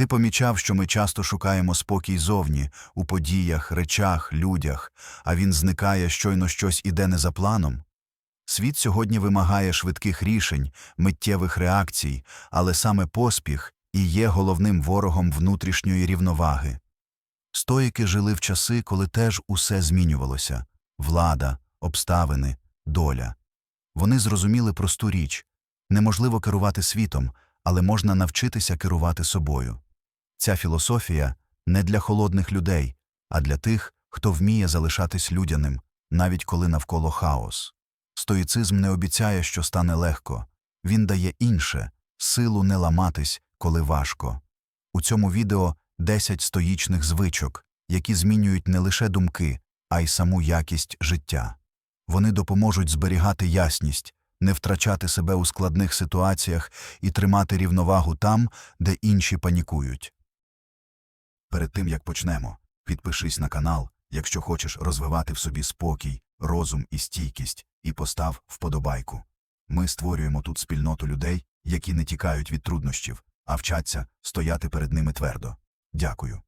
Ти помічав, що ми часто шукаємо спокій зовні, у подіях, речах, людях, а він зникає, щойно щось іде не за планом. Світ сьогодні вимагає швидких рішень, миттєвих реакцій, але саме поспіх і є головним ворогом внутрішньої рівноваги. Стоїки жили в часи, коли теж усе змінювалося влада, обставини, доля. Вони зрозуміли просту річ неможливо керувати світом, але можна навчитися керувати собою. Ця філософія не для холодних людей, а для тих, хто вміє залишатись людяним, навіть коли навколо хаос. Стоїцизм не обіцяє, що стане легко, він дає інше силу не ламатись, коли важко. У цьому відео 10 стоїчних звичок, які змінюють не лише думки, а й саму якість життя. Вони допоможуть зберігати ясність, не втрачати себе у складних ситуаціях і тримати рівновагу там, де інші панікують. Перед тим як почнемо, підпишись на канал, якщо хочеш розвивати в собі спокій, розум і стійкість, і постав вподобайку. Ми створюємо тут спільноту людей, які не тікають від труднощів, а вчаться стояти перед ними твердо. Дякую.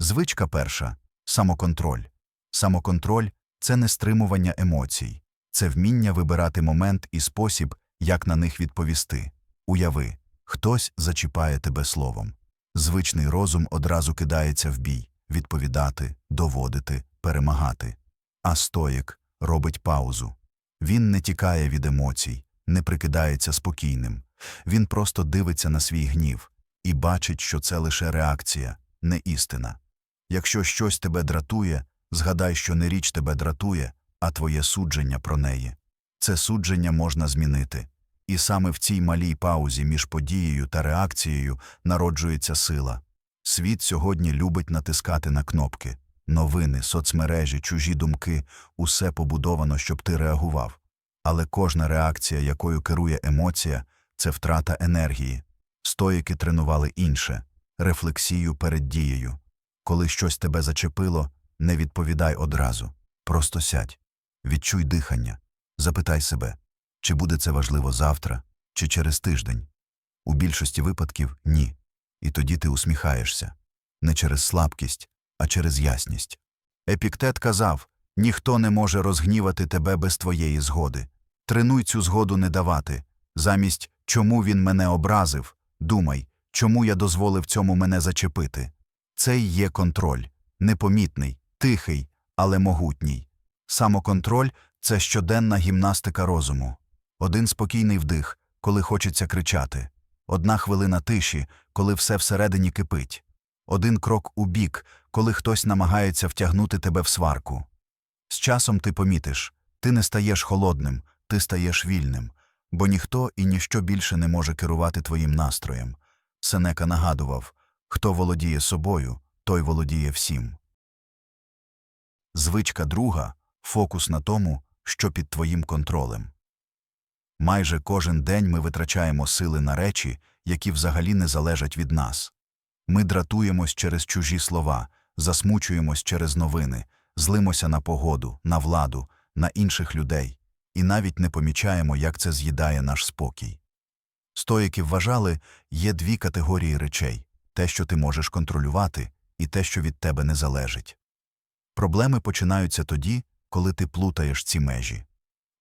Звичка перша самоконтроль. Самоконтроль це не стримування емоцій, це вміння вибирати момент і спосіб, як на них відповісти. Уяви, хтось зачіпає тебе словом. Звичний розум одразу кидається в бій відповідати, доводити, перемагати. А стоїк робить паузу. Він не тікає від емоцій, не прикидається спокійним. Він просто дивиться на свій гнів і бачить, що це лише реакція, не істина. Якщо щось тебе дратує, згадай, що не річ тебе дратує, а твоє судження про неї. Це судження можна змінити. І саме в цій малій паузі між подією та реакцією народжується сила. Світ сьогодні любить натискати на кнопки. Новини, соцмережі, чужі думки усе побудовано, щоб ти реагував. Але кожна реакція, якою керує емоція, це втрата енергії. Стоїки тренували інше рефлексію перед дією. Коли щось тебе зачепило, не відповідай одразу. Просто сядь, відчуй дихання, запитай себе, чи буде це важливо завтра, чи через тиждень. У більшості випадків ні. І тоді ти усміхаєшся не через слабкість, а через ясність. Епіктет казав ніхто не може розгнівати тебе без твоєї згоди. Тренуй цю згоду не давати. Замість чому він мене образив, думай, чому я дозволив цьому мене зачепити. Це й є контроль, непомітний, тихий, але могутній. Самоконтроль це щоденна гімнастика розуму. Один спокійний вдих, коли хочеться кричати, одна хвилина тиші, коли все всередині кипить, один крок у бік, коли хтось намагається втягнути тебе в сварку. З часом ти помітиш ти не стаєш холодним, ти стаєш вільним, бо ніхто і ніщо більше не може керувати твоїм настроєм. Сенека нагадував хто володіє собою, той володіє всім. Звичка друга фокус на тому, що під твоїм контролем. Майже кожен день ми витрачаємо сили на речі, які взагалі не залежать від нас. Ми дратуємось через чужі слова, засмучуємось через новини, злимося на погоду, на владу, на інших людей, і навіть не помічаємо, як це з'їдає наш спокій. Стоїки вважали, є дві категорії речей те, що ти можеш контролювати, і те, що від тебе не залежить. Проблеми починаються тоді, коли ти плутаєш ці межі.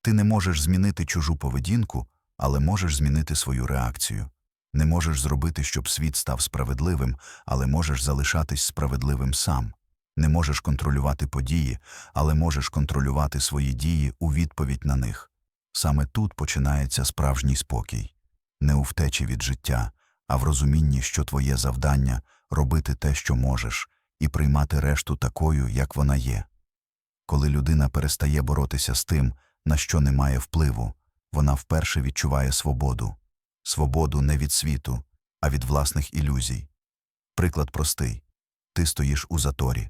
Ти не можеш змінити чужу поведінку, але можеш змінити свою реакцію. Не можеш зробити, щоб світ став справедливим, але можеш залишатись справедливим сам. Не можеш контролювати події, але можеш контролювати свої дії у відповідь на них. Саме тут починається справжній спокій не у втечі від життя, а в розумінні, що твоє завдання робити те, що можеш, і приймати решту такою, як вона є. Коли людина перестає боротися з тим, на що не має впливу, вона вперше відчуває свободу. Свободу не від світу, а від власних ілюзій. Приклад простий. Ти стоїш у заторі,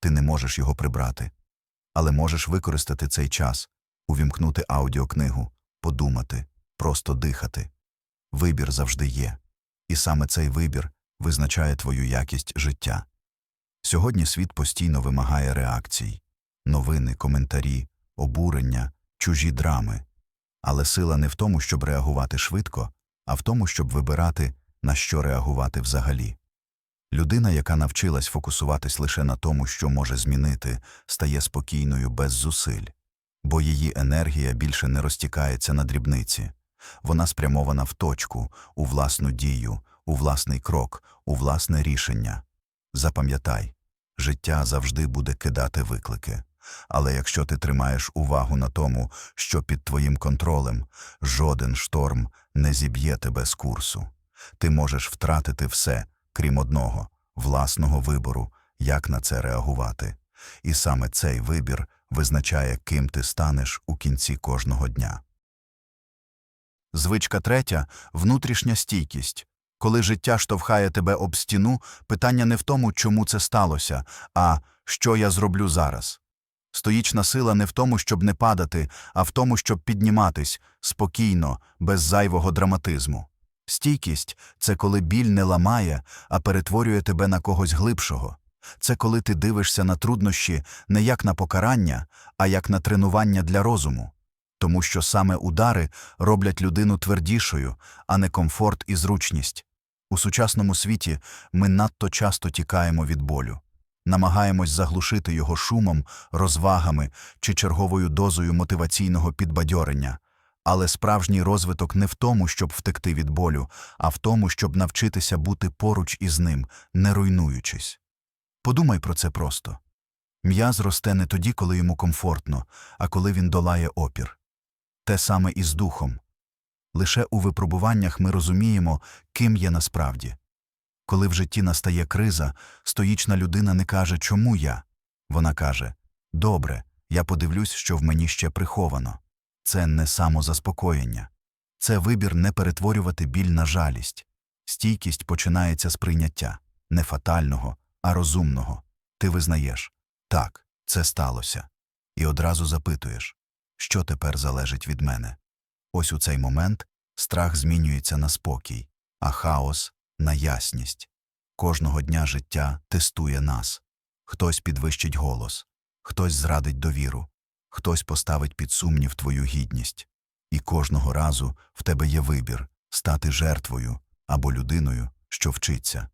ти не можеш його прибрати, але можеш використати цей час, увімкнути аудіокнигу, подумати, просто дихати. Вибір завжди є, і саме цей вибір визначає твою якість життя. Сьогодні світ постійно вимагає реакцій. Новини, коментарі, обурення, чужі драми. Але сила не в тому, щоб реагувати швидко, а в тому, щоб вибирати, на що реагувати взагалі. Людина, яка навчилась фокусуватись лише на тому, що може змінити, стає спокійною без зусиль, бо її енергія більше не розтікається на дрібниці. Вона спрямована в точку, у власну дію, у власний крок, у власне рішення. Запам'ятай, життя завжди буде кидати виклики. Але якщо ти тримаєш увагу на тому, що під твоїм контролем, жоден шторм не зіб'є тебе з курсу. Ти можеш втратити все, крім одного власного вибору, як на це реагувати. І саме цей вибір визначає, ким ти станеш у кінці кожного дня. Звичка третя внутрішня стійкість. Коли життя штовхає тебе об стіну, питання не в тому, чому це сталося, а що я зроблю зараз. Стоїчна сила не в тому, щоб не падати, а в тому, щоб підніматись спокійно, без зайвого драматизму. Стійкість це коли біль не ламає, а перетворює тебе на когось глибшого. Це коли ти дивишся на труднощі не як на покарання, а як на тренування для розуму. Тому що саме удари роблять людину твердішою, а не комфорт і зручність. У сучасному світі ми надто часто тікаємо від болю, намагаємось заглушити його шумом, розвагами чи черговою дозою мотиваційного підбадьорення. Але справжній розвиток не в тому, щоб втекти від болю, а в тому, щоб навчитися бути поруч із ним, не руйнуючись. Подумай про це просто. М'яз росте не тоді, коли йому комфортно, а коли він долає опір. Те саме і з духом. Лише у випробуваннях ми розуміємо, ким є насправді. Коли в житті настає криза, стоїчна людина не каже «чому я?». Вона каже «добре, я подивлюсь, що в мені ще приховано». Це не самозаспокоєння. Це вибір не перетворювати біль на жалість. Стійкість починається з прийняття не фатального, а розумного. Ти визнаєш так, це сталося. І одразу запитуєш, що тепер залежить від мене. Ось у цей момент страх змінюється на спокій, а хаос на ясність. Кожного дня життя тестує нас. Хтось підвищить голос, хтось зрадить довіру, хтось поставить під сумнів твою гідність. І кожного разу в тебе є вибір стати жертвою або людиною, що вчиться.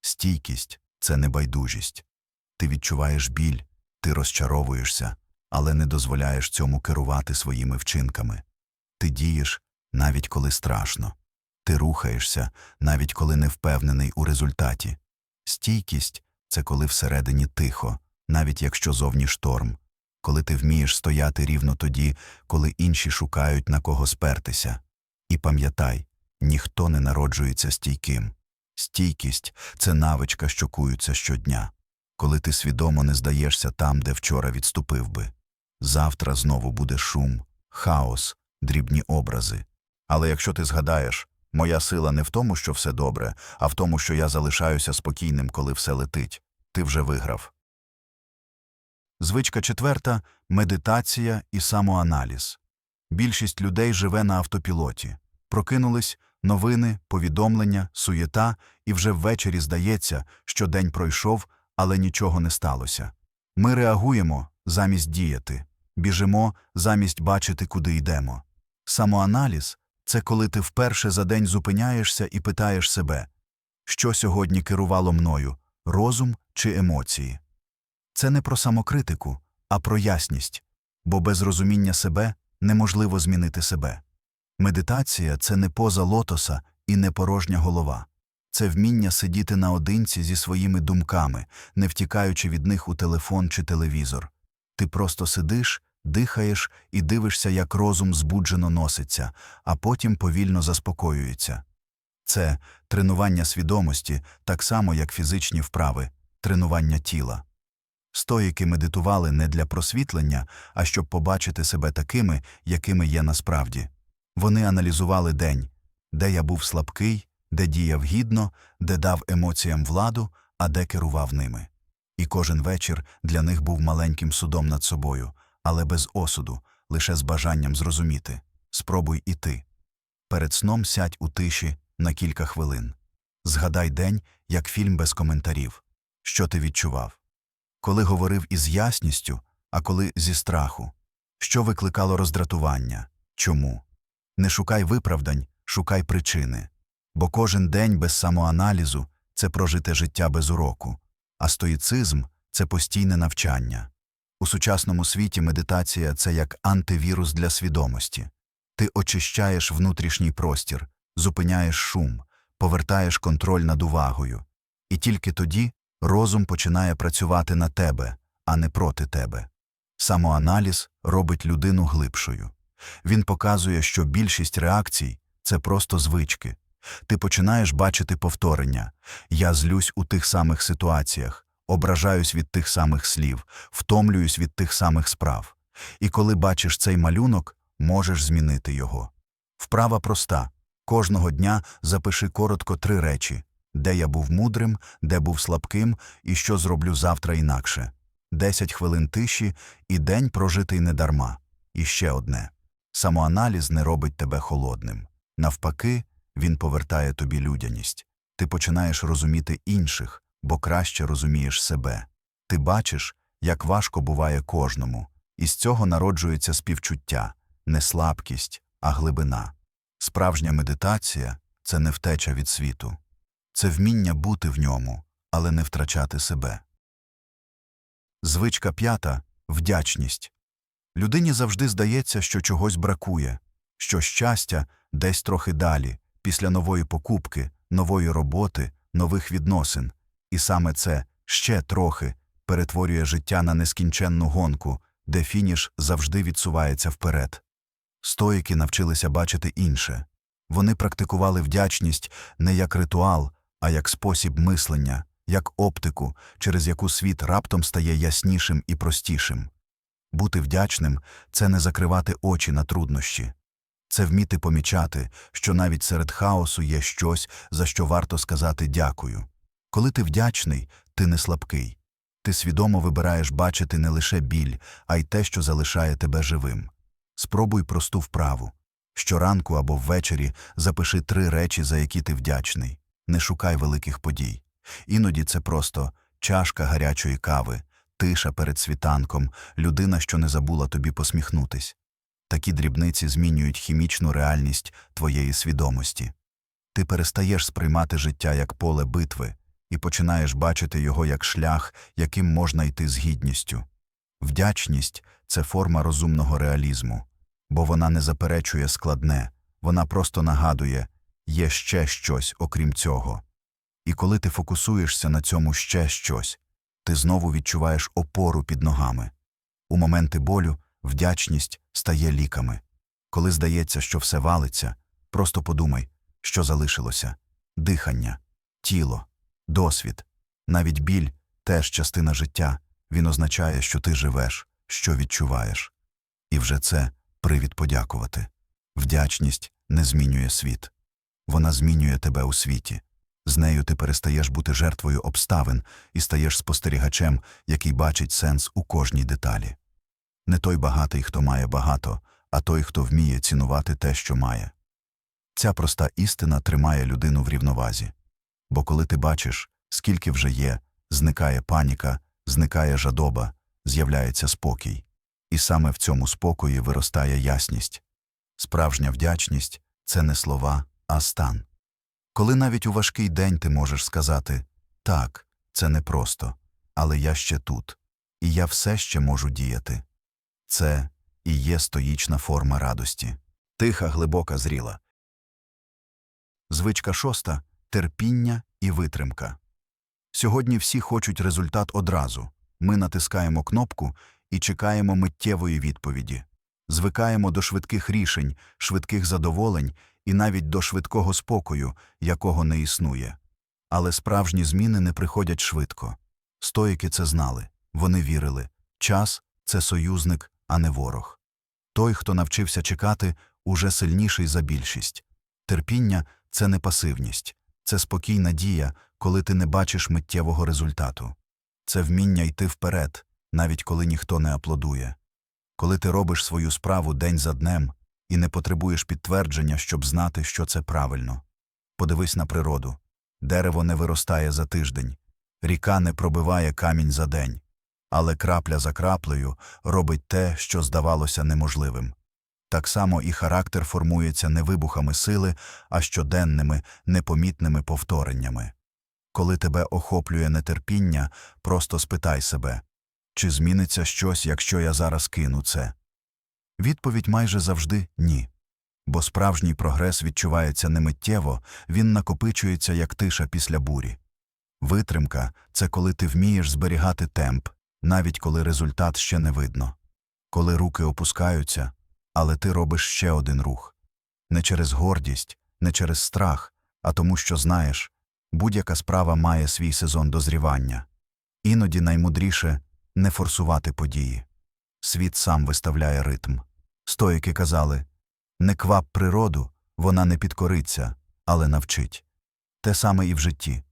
Стійкість це небайдужість. Ти відчуваєш біль, ти розчаровуєшся, але не дозволяєш цьому керувати своїми вчинками. Ти дієш, навіть коли страшно. Ти рухаєшся, навіть коли не впевнений у результаті. Стійкість це коли всередині тихо, навіть якщо зовні шторм, коли ти вмієш стояти рівно тоді, коли інші шукають на кого спертися. І пам'ятай, ніхто не народжується стійким. Стійкість це навичка, що куються щодня, коли ти свідомо не здаєшся там, де вчора відступив би. Завтра знову буде шум, хаос, дрібні образи. Але якщо ти згадаєш, моя сила не в тому, що все добре, а в тому, що я залишаюся спокійним, коли все летить, ти вже виграв. Звичка четверта медитація і самоаналіз. Більшість людей живе на автопілоті. Прокинулись новини, повідомлення, суєта, і вже ввечері здається, що день пройшов, але нічого не сталося. Ми реагуємо замість діяти, біжимо замість бачити, куди йдемо. Самоаналіз це коли ти вперше за день зупиняєшся і питаєш себе, що сьогодні керувало мною розум чи емоції. Це не про самокритику, а про ясність, бо без розуміння себе неможливо змінити себе. Медитація це не поза лотоса і не порожня голова. Це вміння сидіти наодинці зі своїми думками, не втікаючи від них у телефон чи телевізор. Ти просто сидиш, дихаєш і дивишся, як розум збуджено носиться, а потім повільно заспокоюється. Це тренування свідомості, так само як фізичні вправи, тренування тіла. Стоїки медитували не для просвітлення, а щоб побачити себе такими, якими є насправді. Вони аналізували день, де я був слабкий, де діяв гідно, де дав емоціям владу, а де керував ними. І кожен вечір для них був маленьким судом над собою, але без осуду, лише з бажанням зрозуміти спробуй і ти. Перед сном сядь у тиші на кілька хвилин. Згадай день, як фільм без коментарів. Що ти відчував? Коли говорив із ясністю, а коли зі страху, що викликало роздратування, чому? Не шукай виправдань, шукай причини. Бо кожен день без самоаналізу це прожите життя без уроку, а стоїцизм це постійне навчання. У сучасному світі медитація це як антивірус для свідомості. Ти очищаєш внутрішній простір, зупиняєш шум, повертаєш контроль над увагою. І тільки тоді розум починає працювати на тебе, а не проти тебе. Самоаналіз робить людину глибшою. Він показує, що більшість реакцій це просто звички. Ти починаєш бачити повторення я злюсь у тих самих ситуаціях, ображаюсь від тих самих слів, втомлююсь від тих самих справ. І коли бачиш цей малюнок, можеш змінити його. Вправа проста кожного дня запиши коротко три речі де я був мудрим, де був слабким і що зроблю завтра інакше. Десять хвилин тиші і день прожитий недарма. І ще одне самоаналіз не робить тебе холодним. Навпаки, він повертає тобі людяність. Ти починаєш розуміти інших, бо краще розумієш себе. Ти бачиш, як важко буває кожному, і з цього народжується співчуття, не слабкість, а глибина. Справжня медитація це не втеча від світу, це вміння бути в ньому, але не втрачати себе. Звичка п'ята вдячність. Людині завжди здається, що чогось бракує, що щастя десь трохи далі, після нової покупки, нової роботи, нових відносин. І саме це ще трохи перетворює життя на нескінченну гонку, де фініш завжди відсувається вперед. Стоїки навчилися бачити інше. Вони практикували вдячність не як ритуал, а як спосіб мислення, як оптику, через яку світ раптом стає яснішим і простішим. Бути вдячним це не закривати очі на труднощі, це вміти помічати, що навіть серед хаосу є щось, за що варто сказати дякую. Коли ти вдячний, ти не слабкий. Ти свідомо вибираєш бачити не лише біль, а й те, що залишає тебе живим. Спробуй просту вправу. Щоранку або ввечері запиши три речі, за які ти вдячний. Не шукай великих подій. Іноді це просто чашка гарячої кави, тиша перед світанком, людина, що не забула тобі посміхнутись. Такі дрібниці змінюють хімічну реальність твоєї свідомості. Ти перестаєш сприймати життя як поле битви і починаєш бачити його як шлях, яким можна йти з гідністю. Вдячність це форма розумного реалізму, бо вона не заперечує складне, вона просто нагадує є ще щось окрім цього. І коли ти фокусуєшся на цьому ще щось, ти знову відчуваєш опору під ногами. У моменти болю вдячність стає ліками. Коли здається, що все валиться, просто подумай, що залишилося дихання, тіло, досвід, навіть біль теж частина життя, він означає, що ти живеш, що відчуваєш. І вже це привід подякувати. Вдячність не змінює світ. Вона змінює тебе у світі. З нею ти перестаєш бути жертвою обставин і стаєш спостерігачем, який бачить сенс у кожній деталі. Не той багатий, хто має багато, а той, хто вміє цінувати те, що має. Ця проста істина тримає людину в рівновазі. Бо коли ти бачиш, скільки вже є, зникає паніка, зникає жадоба, з'являється спокій. І саме в цьому спокої виростає ясність. Справжня вдячність це не слова, а стан. Коли навіть у важкий день ти можеш сказати так, це непросто, але я ще тут, і я все ще можу діяти. Це і є стоїчна форма радості, тиха, глибока, зріла. Звичка шоста терпіння і витримка. Сьогодні всі хочуть результат одразу. Ми натискаємо кнопку і чекаємо миттєвої відповіді. Звикаємо до швидких рішень, швидких задоволень і навіть до швидкого спокою, якого не існує. Але справжні зміни не приходять швидко. Стоїки це знали, вони вірили час це союзник, а не ворог. Той, хто навчився чекати, уже сильніший за більшість. Терпіння це не пасивність, це спокійна дія, коли ти не бачиш миттєвого результату. Це вміння йти вперед, навіть коли ніхто не аплодує. Коли ти робиш свою справу день за днем і не потребуєш підтвердження, щоб знати, що це правильно. Подивись на природу дерево не виростає за тиждень, ріка не пробиває камінь за день, але крапля за краплею робить те, що здавалося неможливим. Так само і характер формується не вибухами сили, а щоденними, непомітними повтореннями. Коли тебе охоплює нетерпіння, просто спитай себе, чи зміниться щось, якщо я зараз кину це? Відповідь майже завжди ні. Бо справжній прогрес відчувається не миттєво, він накопичується як тиша після бурі. Витримка це коли ти вмієш зберігати темп, навіть коли результат ще не видно. Коли руки опускаються, але ти робиш ще один рух. Не через гордість, не через страх, а тому, що знаєш, будь-яка справа має свій сезон дозрівання. Іноді наймудріше не форсувати події. Світ сам виставляє ритм. Стоїки казали не квап природу, вона не підкориться, але навчить. Те саме і в житті.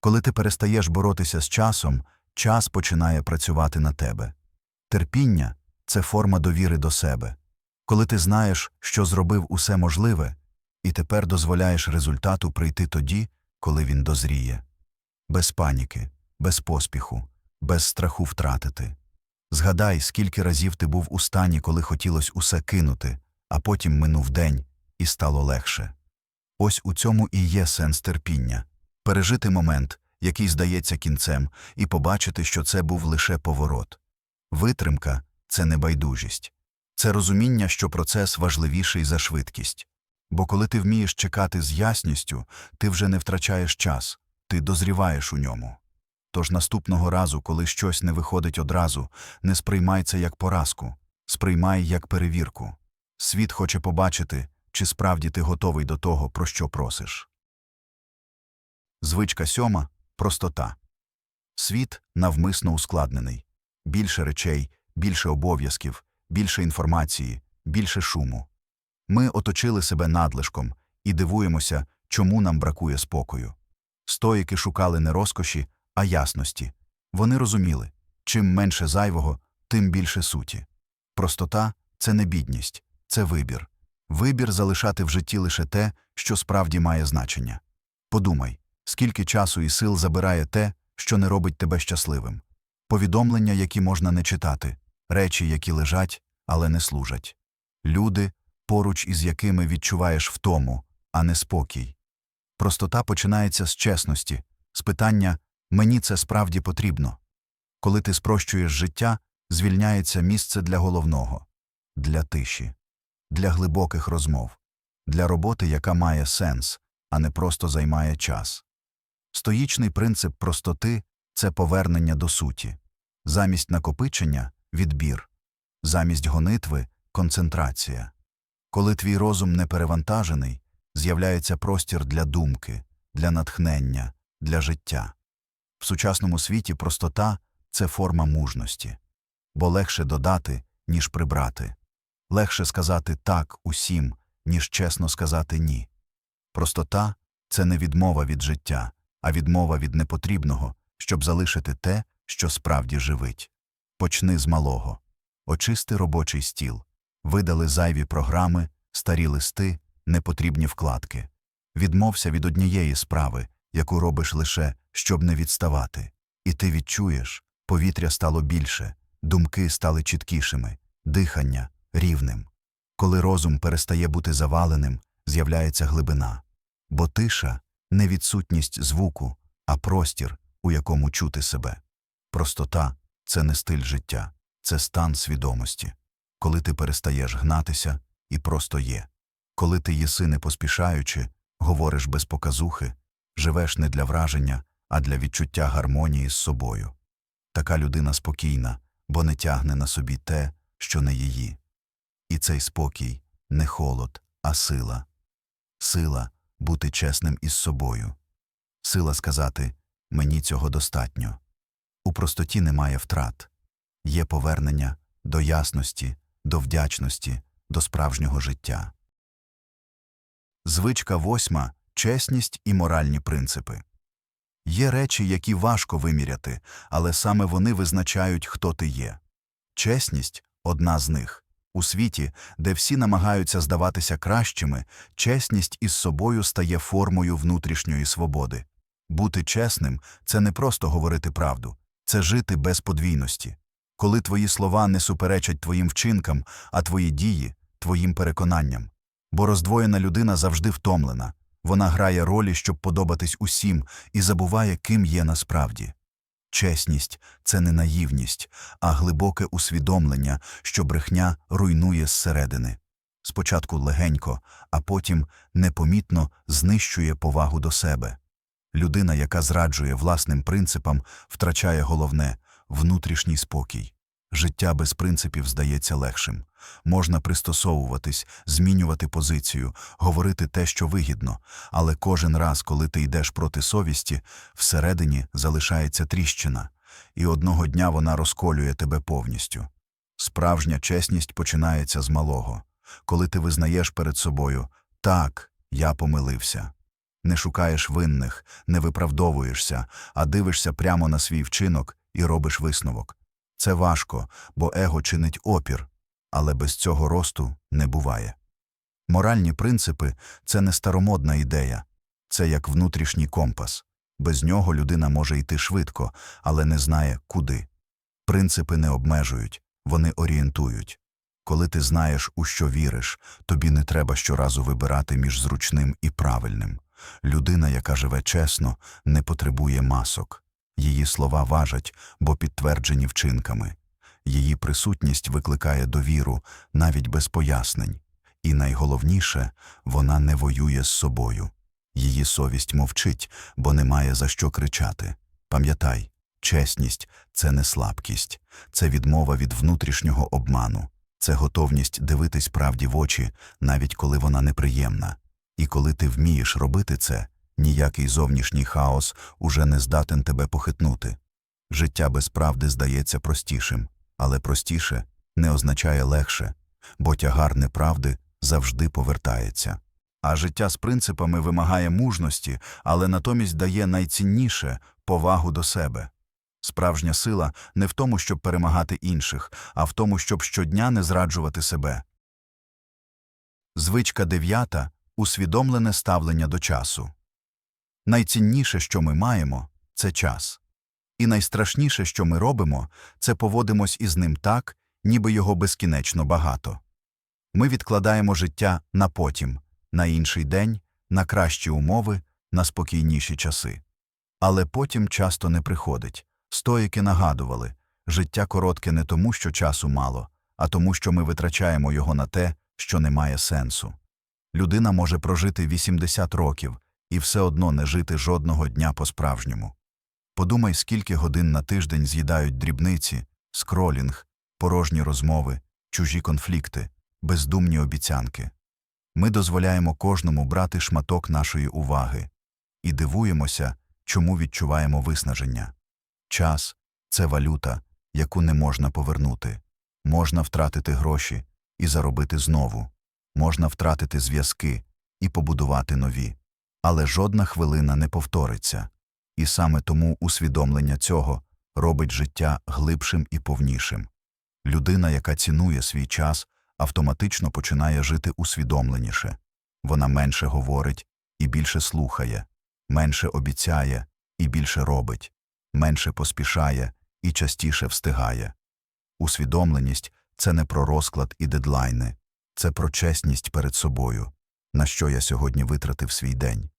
Коли ти перестаєш боротися з часом, час починає працювати на тебе. Терпіння це форма довіри до себе. Коли ти знаєш, що зробив усе можливе, і тепер дозволяєш результату прийти тоді, коли він дозріє. Без паніки, без поспіху, без страху втратити. Згадай, скільки разів ти був у стані, коли хотілося усе кинути, а потім минув день, і стало легше. Ось у цьому і є сенс терпіння пережити момент, який здається кінцем, і побачити, що це був лише поворот. Витримка це не байдужість, це розуміння, що процес важливіший за швидкість. Бо коли ти вмієш чекати з ясністю, ти вже не втрачаєш час, ти дозріваєш у ньому. Тож наступного разу, коли щось не виходить одразу, не сприймай це як поразку, сприймай як перевірку. Світ хоче побачити, чи справді ти готовий до того, про що просиш. Звичка сьома простота. Світ навмисно ускладнений. Більше речей, більше обов'язків, більше інформації, більше шуму. Ми оточили себе надлишком і дивуємося, чому нам бракує спокою. Стоїки шукали не розкоші, а ясності. Вони розуміли чим менше зайвого, тим більше суті. Простота це не бідність, це вибір. Вибір залишати в житті лише те, що справді має значення. Подумай, скільки часу і сил забирає те, що не робить тебе щасливим. Повідомлення, які можна не читати, речі, які лежать, але не служать. Люди, поруч із якими відчуваєш втому, а не спокій. Простота починається з чесності, з питання мені це справді потрібно. Коли ти спрощуєш життя, звільняється місце для головного, для тиші, для глибоких розмов, для роботи, яка має сенс, а не просто займає час. Стоїчний принцип простоти це повернення до суті, замість накопичення відбір, замість гонитви концентрація. Коли твій розум не перевантажений, з'являється простір для думки, для натхнення, для життя. В сучасному світі простота це форма мужності, бо легше додати, ніж прибрати, легше сказати так усім, ніж чесно сказати ні. Простота це не відмова від життя, а відмова від непотрібного, щоб залишити те, що справді живить. Почни з малого. Очисти робочий стіл, видали зайві програми, старі листи, непотрібні вкладки. Відмовся від однієї справи, яку робиш лише, щоб не відставати. І ти відчуєш, повітря стало більше, думки стали чіткішими, дихання рівним. Коли розум перестає бути заваленим, з'являється глибина. Бо тиша не відсутність звуку, а простір, у якому чути себе. Простота це не стиль життя, це стан свідомості. Коли ти перестаєш гнатися і просто є. Коли ти єси не поспішаючи, говориш без показухи, живеш не для враження, а для відчуття гармонії з собою. Така людина спокійна, бо не тягне на собі те, що не її. І цей спокій не холод, а сила. Сила бути чесним із собою. Сила сказати мені цього достатньо. У простоті немає втрат, є повернення до ясності, до вдячності, до справжнього життя. Звичка восьма чесність і моральні принципи. Є речі, які важко виміряти, але саме вони визначають, хто ти є. Чесність одна з них. У світі, де всі намагаються здаватися кращими, чесність із собою стає формою внутрішньої свободи. Бути чесним це не просто говорити правду, це жити без подвійності. Коли твої слова не суперечать твоїм вчинкам, а твої дії, твоїм переконанням. Бо роздвоєна людина завжди втомлена. Вона грає ролі, щоб подобатись усім, і забуває, ким є насправді. Чесність це не наївність, а глибоке усвідомлення, що брехня руйнує зсередини. Спочатку легенько, а потім непомітно знищує повагу до себе. Людина, яка зраджує власним принципам, втрачає головне внутрішній спокій. Життя без принципів здається легшим. Можна пристосовуватись, змінювати позицію, говорити те, що вигідно, але кожен раз, коли ти йдеш проти совісті, всередині залишається тріщина, і одного дня вона розколює тебе повністю. Справжня чесність починається з малого, коли ти визнаєш перед собою так, я помилився. Не шукаєш винних, не виправдовуєшся, а дивишся прямо на свій вчинок і робиш висновок. Це важко, бо его чинить опір, але без цього росту не буває. Моральні принципи це не старомодна ідея, це як внутрішній компас. Без нього людина може йти швидко, але не знає, куди. Принципи не обмежують, вони орієнтують. Коли ти знаєш, у що віриш, тобі не треба щоразу вибирати між зручним і правильним. Людина, яка живе чесно, не потребує масок. Її слова важать, бо підтверджені вчинками. Її присутність викликає довіру навіть без пояснень. І найголовніше, вона не воює з собою. Її совість мовчить, бо немає за що кричати. Пам'ятай, чесність це не слабкість, це відмова від внутрішнього обману, це готовність дивитись правді в очі, навіть коли вона неприємна. І коли ти вмієш робити це, ніякий зовнішній хаос уже не здатен тебе похитнути. Життя без правди здається простішим, але простіше не означає легше, бо тягар неправди завжди повертається. А життя з принципами вимагає мужності, але натомість дає найцінніше повагу до себе. Справжня сила не в тому, щоб перемагати інших, а в тому, щоб щодня не зраджувати себе. Звичка дев'ята усвідомлене ставлення до часу. Найцінніше, що ми маємо, це час. І найстрашніше, що ми робимо, це поводимось із ним так, ніби його безкінечно багато. Ми відкладаємо життя на потім, на інший день, на кращі умови, на спокійніші часи. Але потім часто не приходить. Стоїки нагадували життя коротке не тому, що часу мало, а тому, що ми витрачаємо його на те, що не має сенсу. Людина може прожити 80 років і все одно не жити жодного дня по-справжньому. Подумай, скільки годин на тиждень з'їдають дрібниці, скролінг, порожні розмови, чужі конфлікти, бездумні обіцянки. Ми дозволяємо кожному брати шматок нашої уваги і дивуємося, чому відчуваємо виснаження. Час це валюта, яку не можна повернути. Можна втратити гроші і заробити знову, можна втратити зв'язки і побудувати нові. Але жодна хвилина не повториться. І саме тому усвідомлення цього робить життя глибшим і повнішим. Людина, яка цінує свій час, автоматично починає жити усвідомленіше. Вона менше говорить і більше слухає, менше обіцяє і більше робить, менше поспішає і частіше встигає. Усвідомленість це не про розклад і дедлайни, це про чесність перед собою, на що я сьогодні витратив свій день.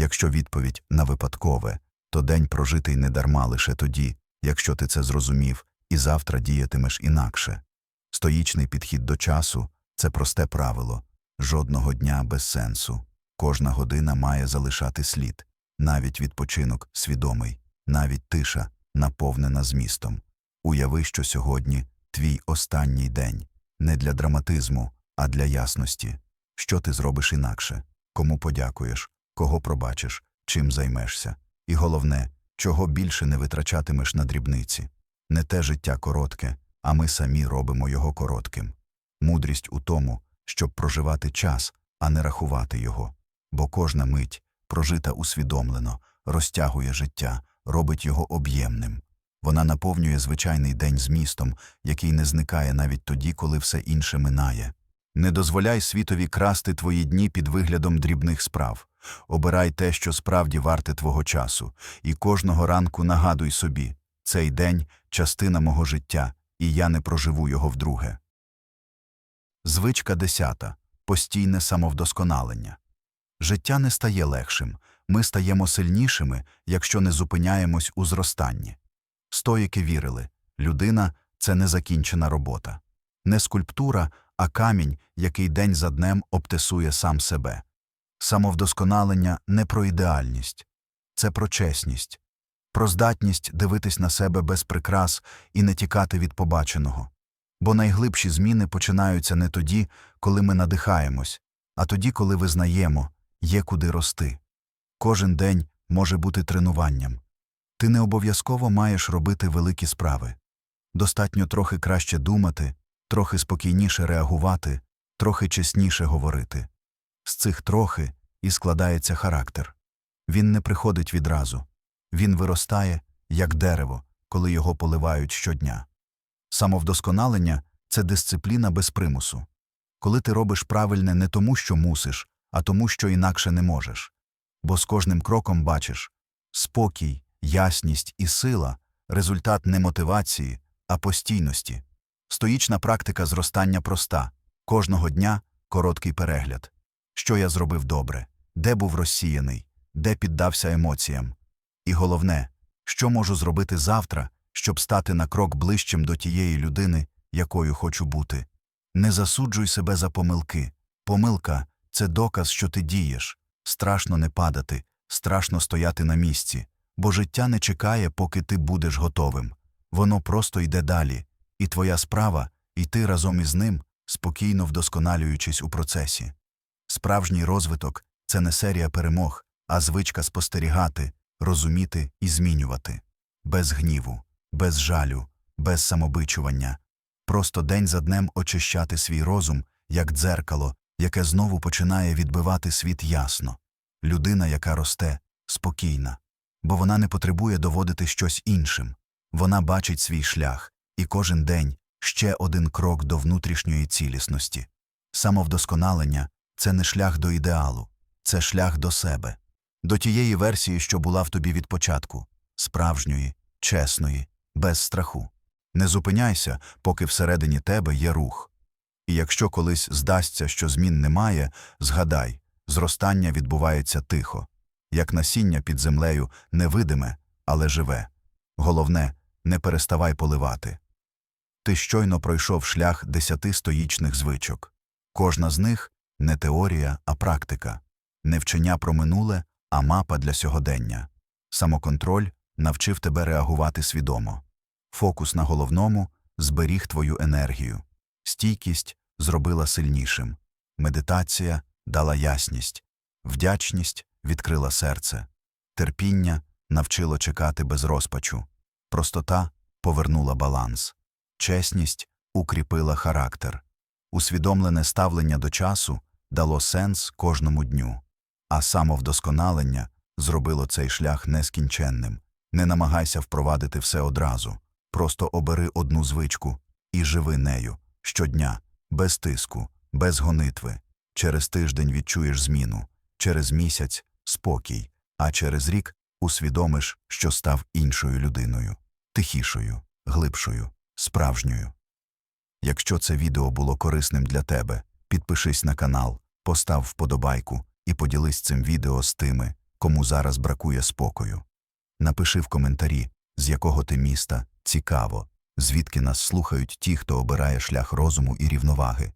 Якщо відповідь на випадкове, то день прожитий недарма лише тоді, якщо ти це зрозумів, і завтра діятимеш інакше. Стоїчний підхід до часу це просте правило жодного дня без сенсу. Кожна година має залишати слід, навіть відпочинок свідомий, навіть тиша, наповнена змістом. Уяви, що сьогодні твій останній день не для драматизму, а для ясності. Що ти зробиш інакше, кому подякуєш, кого пробачиш, чим займешся. І головне, чого більше не витрачатимеш на дрібниці. Не те життя коротке, а ми самі робимо його коротким. Мудрість у тому, щоб проживати час, а не рахувати його. Бо кожна мить, прожита усвідомлено, розтягує життя, робить його об'ємним. Вона наповнює звичайний день змістом, який не зникає навіть тоді, коли все інше минає. Не дозволяй світові красти твої дні під виглядом дрібних справ. Обирай те, що справді варте твого часу, і кожного ранку нагадуй собі цей день частина мого життя, і я не проживу його вдруге. Звичка десята постійне самовдосконалення. Життя не стає легшим, ми стаємо сильнішими, якщо не зупиняємось у зростанні. Стоїки вірили людина це незакінчена робота. Не скульптура, а камінь, який день за днем обтесує сам себе. Самовдосконалення не про ідеальність, це про чесність, про здатність дивитись на себе без прикрас і не тікати від побаченого. Бо найглибші зміни починаються не тоді, коли ми надихаємось, а тоді, коли визнаємо, є куди рости. Кожен день може бути тренуванням. Ти не обов'язково маєш робити великі справи. Достатньо трохи краще думати, трохи спокійніше реагувати, трохи чесніше говорити. З цих трохи і складається характер. Він не приходить відразу. Він виростає, як дерево, коли його поливають щодня. Самовдосконалення це дисципліна без примусу. Коли ти робиш правильне не тому, що мусиш, а тому, що інакше не можеш. Бо з кожним кроком бачиш спокій, ясність і сила результат не мотивації, а постійності. Стоїчна практика зростання проста кожного дня короткий перегляд. Що я зробив добре, де був розсіяний, де піддався емоціям. І головне, що можу зробити завтра, щоб стати на крок ближчим до тієї людини, якою хочу бути. Не засуджуй себе за помилки. Помилка це доказ, що ти дієш. Страшно не падати, страшно стояти на місці, бо життя не чекає, поки ти будеш готовим. Воно просто йде далі, і твоя справа йти разом із ним, спокійно вдосконалюючись у процесі. Справжній розвиток це не серія перемог, а звичка спостерігати, розуміти і змінювати. Без гніву, без жалю, без самобичування. Просто день за днем очищати свій розум, як дзеркало, яке знову починає відбивати світ ясно. Людина, яка росте, спокійна, бо вона не потребує доводити щось іншим. Вона бачить свій шлях, і кожен день ще один крок до внутрішньої цілісності. Самовдосконалення це не шлях до ідеалу, це шлях до себе, до тієї версії, що була в тобі від початку справжньої, чесної, без страху. Не зупиняйся, поки всередині тебе є рух. І якщо колись здасться, що змін немає, згадай зростання відбувається тихо, як насіння під землею невидиме, але живе. Головне, не переставай поливати. Ти щойно пройшов шлях десяти стоїчних звичок. Кожна з них не теорія, а практика, не вчення про минуле, а мапа для сьогодення. Самоконтроль навчив тебе реагувати свідомо. Фокус на головному зберіг твою енергію. Стійкість зробила сильнішим. Медитація дала ясність. Вдячність відкрила серце. Терпіння навчило чекати без розпачу. Простота повернула баланс. Чесність укріпила характер. Усвідомлене ставлення до часу дало сенс кожному дню, а самовдосконалення зробило цей шлях нескінченним. Не намагайся впровадити все одразу. Просто обери одну звичку і живи нею щодня, без тиску, без гонитви. Через тиждень відчуєш зміну, через місяць спокій, а через рік усвідомиш, що став іншою людиною, тихішою, глибшою, справжньою. Якщо це відео було корисним для тебе, підпишись на канал, постав вподобайку і поділись цим відео з тими, кому зараз бракує спокою. Напиши в коментарі, з якого ти міста, цікаво, звідки нас слухають ті, хто обирає шлях розуму і рівноваги.